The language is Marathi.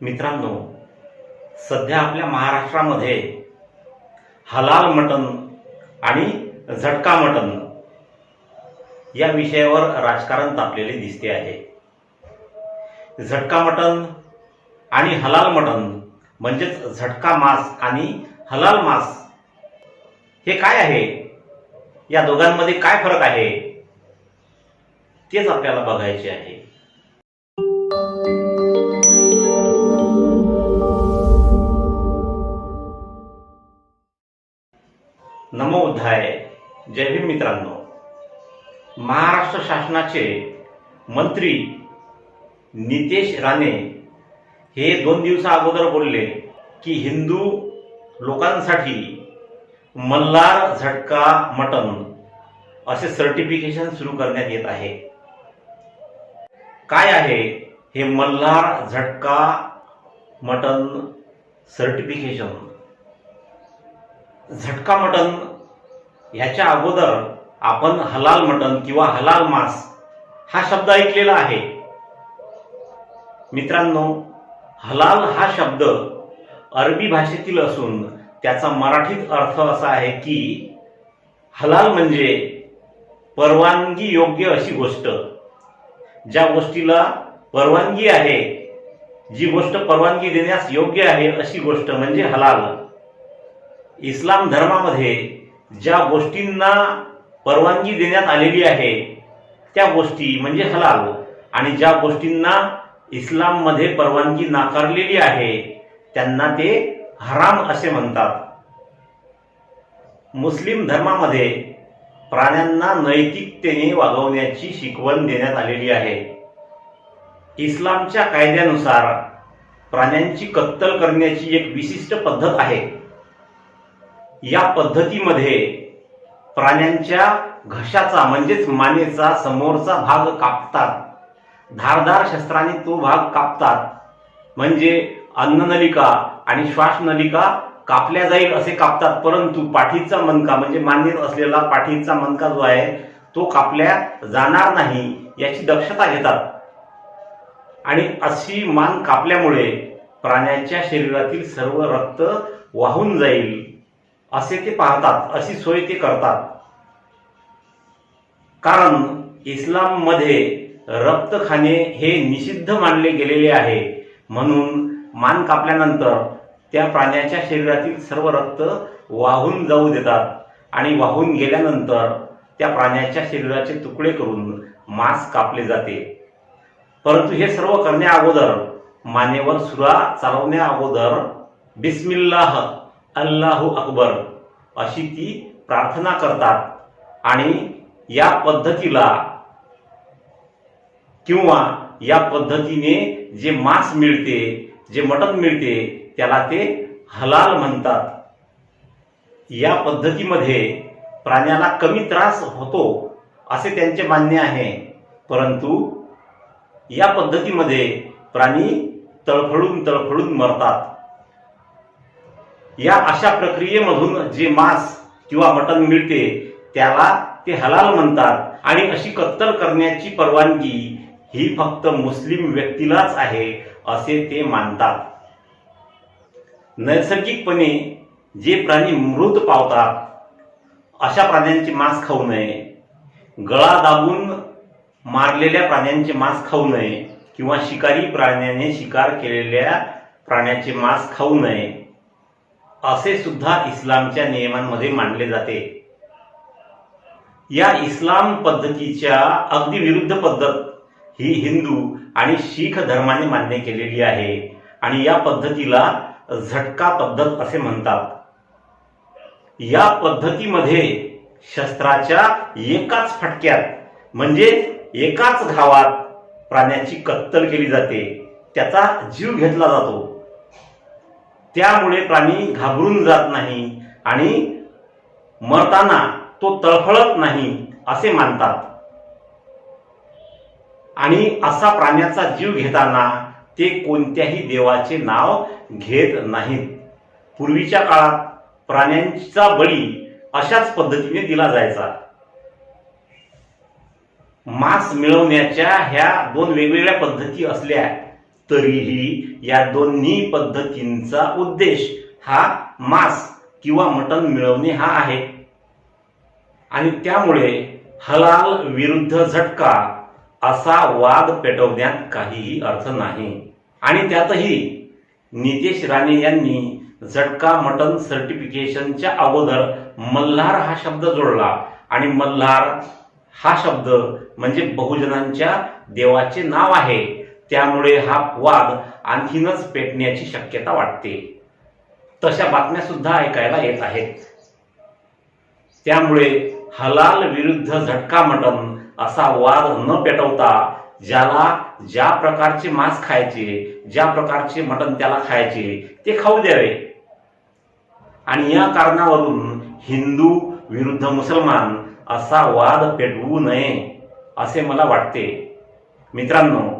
मित्रांनो सध्या आपल्या महाराष्ट्रामध्ये हलाल मटन आणि झटका मटन या विषयावर राजकारण तापलेले दिसते आहे. झटका मटन आणि हलाल मटन म्हणजेच झटका मांस आणि हलाल मांस हे काय आहे? या दोघांमध्ये काय फरक आहे? तेच आपल्याला बघायचे आहे. नमो बुद्धाय जय भीम मित्रांनो. महाराष्ट्र शासनाचे मंत्री नितेश राणे हे दोन दिवसा अगोदर बोलले की हिंदू लोकांसाठी मल्हार झटका मटन असे सर्टिफिकेशन सुरू करण्यात येत आहे. काय आहे हे मल्हार झटका मटन सर्टिफिकेशन झटका मटन ह्याच्या अगोदर आपण हलाल मटन किंवा हलाल मांस हा शब्द ऐकलेला आहे. मित्रांनो हलाल हा शब्द अरबी भाषेतील असून त्याचा मराठीत अर्थ असा आहे की हलाल म्हणजे परवानगी योग्य अशी गोष्ट. ज्या गोष्टीला परवानगी आहे जी गोष्ट परवानगी देण्यास योग्य आहे अशी गोष्ट म्हणजे हलाल. इस्लाम धर्मामध्ये ज्या गोष्टींना परवानगी देण्यात आलेली आहे त्या गोष्टी म्हणजे हलाल. आणि ज्या गोष्टींना इस्लाममध्ये परवानगी नाकारलेली आहे त्यांना ते हराम असे म्हणतात. मुस्लिम धर्मामध्ये प्राण्यांना नैतिकतेने वागवण्याची शिकवण देण्यात आलेली आहे. इस्लामच्या कायद्यानुसार प्राण्यांची कत्तल करण्याची एक विशिष्ट पद्धत आहे. या पद्धतीमध्ये प्राण्यांच्या घशाचा म्हणजेच मानेचा समोरचा भाग कापतात. धारदार शस्त्राने तो भाग कापतात. म्हणजे अन्ननलिका आणि श्वासनलिका कापल्या जाईल असे कापतात परंतु पाठीचा मनका म्हणजे मान्यत असलेला पाठीचा मनका जो आहे तो कापल्या जाणार नाही याची दक्षता घेतात. आणि अशी मान कापल्यामुळे प्राण्याच्या शरीरातील सर्व रक्त वाहून जाईल. असे ते पाहतात अशी सोय ते करतात. कारण इस्लाममध्ये रक्त खाणे हे निषिद्ध मानले गेलेले आहे. म्हणून मान कापल्यानंतर त्या प्राण्याच्या शरीरातील सर्व रक्त वाहून जाऊ देतात आणि वाहून गेल्यानंतर त्या प्राण्याच्या शरीराचे तुकडे करून मांस कापले जाते. परंतु हे सर्व करण्या अगोदर मानेवर सुरा चालवण्या अगोदर बिस्मिल्लाह अल्लाहू अकबर अशी ती प्रार्थना करतात. आणि या पद्धतीला किंवा या पद्धतीने जे मांस मिळते जे मटण मिळते त्याला ते हलाल म्हणतात. या पद्धतीमध्ये प्राण्याला कमी त्रास होतो असे त्यांचे मान्य आहे. परंतु या पद्धतीमध्ये प्राणी तळफडून तळफडून मरतात. या अशा प्रक्रियेमधून जे मांस किंवा मटण मिळते त्याला ते हलाल म्हणतात. आणि अशी कत्तल करण्याची परवानगी ही फक्त मुस्लिम व्यक्तीलाच आहे असे ते मानतात. नैसर्गिकपणे जे प्राणी मृत पावतात अशा प्राण्यांचे मांस खाऊ नये. गळा दाबून मारलेल्या प्राण्यांचे मांस खाऊ नये किंवा शिकारी प्राण्याने शिकार केलेल्या प्राण्याचे मांस खाऊ नये. असे सुद्धा इस्लामच्या नियमांमध्ये मानले जाते. या इस्लाम पद्धतीच्या अगदी विरुद्ध पद्धत ही हिंदू आणि शीख धर्माने मान्य केलेली आहे आणि या पद्धतीला झटका पद्धत असे म्हणतात. या पद्धतीमध्ये शस्त्राच्या एकाच फटक्यात म्हणजे एकाच घावात प्राण्याची कत्तल केली जाते त्याचा जीव घेतला जातो. त्यामुळे प्राणी घाबरून जात नाही आणि मरताना तो तळफळत नाही असे मानतात. आणि असा प्राण्याचा जीव घेताना ते कोणत्याही देवाचे नाव घेत नाहीत. पूर्वीच्या काळात प्राण्यांचा बळी अशाच पद्धतीने दिला जायचा. मांस मिळवण्याच्या ह्या दोन वेगवेगळ्या पद्धती असल्या तरीही या दोन्ही पद्धतींचा उद्देश हा मांस किंवा मटण मिळवणे हा आहे. आणि त्यामुळे हलाल विरुद्ध झटका असा वाद पेटवण्यात काहीही अर्थ नाही. आणि त्यातही नितेश राणे यांनी झटका मटन सर्टिफिकेशनच्या अगोदर मल्हार हा शब्द जोडला. आणि मल्हार हा शब्द म्हणजे बहुजनांच्या देवाचे नाव आहे. त्यामुळे हा वाद आणखीनच पेटण्याची शक्यता वाटते. तशा बातम्या सुद्धा ऐकायला येत आहेत. त्यामुळे हलाल विरुद्ध झटका मटन असा वाद न पेटवता ज्याला ज्या प्रकारचे मांस खायचे ज्या प्रकारचे मटण त्याला खायचे ते खाऊ द्यावे. आणि या कारणावरून हिंदू विरुद्ध मुसलमान असा वाद पेटवू नये असे मला वाटते. मित्रांनो